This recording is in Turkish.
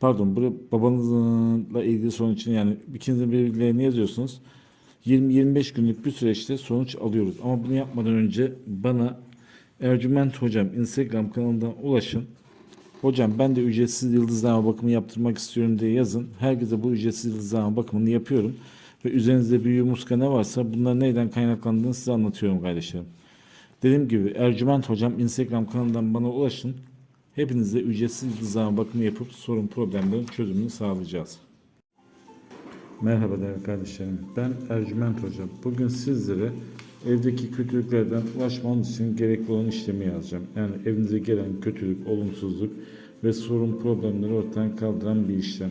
Pardon, buraya babanızla ilgili sorun için yani ikinizin bilgilerini yazıyorsunuz. 20-25 günlük bir süreçte sonuç alıyoruz. Ama bunu yapmadan önce bana Ercüment Hocam Instagram kanalından ulaşın. Hocam ben de ücretsiz yıldızlama bakımı yaptırmak istiyorum diye yazın. Herkese bu ücretsiz yıldızlama bakımını yapıyorum. Ve üzerinizde büyü muska ne varsa bunlar neyden kaynaklandığını size anlatıyorum kardeşlerim. Dediğim gibi Ercüment Hocam Instagram kanalından bana ulaşın. Hepinize ücretsiz yıldızlama bakımı yapıp sorun problemlerin çözümünü sağlayacağız. Merhaba değerli kardeşlerim. Ben Ercüment Hocam. Bugün sizlere evdeki kötülüklerden ulaşmanız için gerekli olan işlemi yazacağım. Yani evinize gelen kötülük, olumsuzluk ve sorun problemleri ortadan kaldıran bir işlem.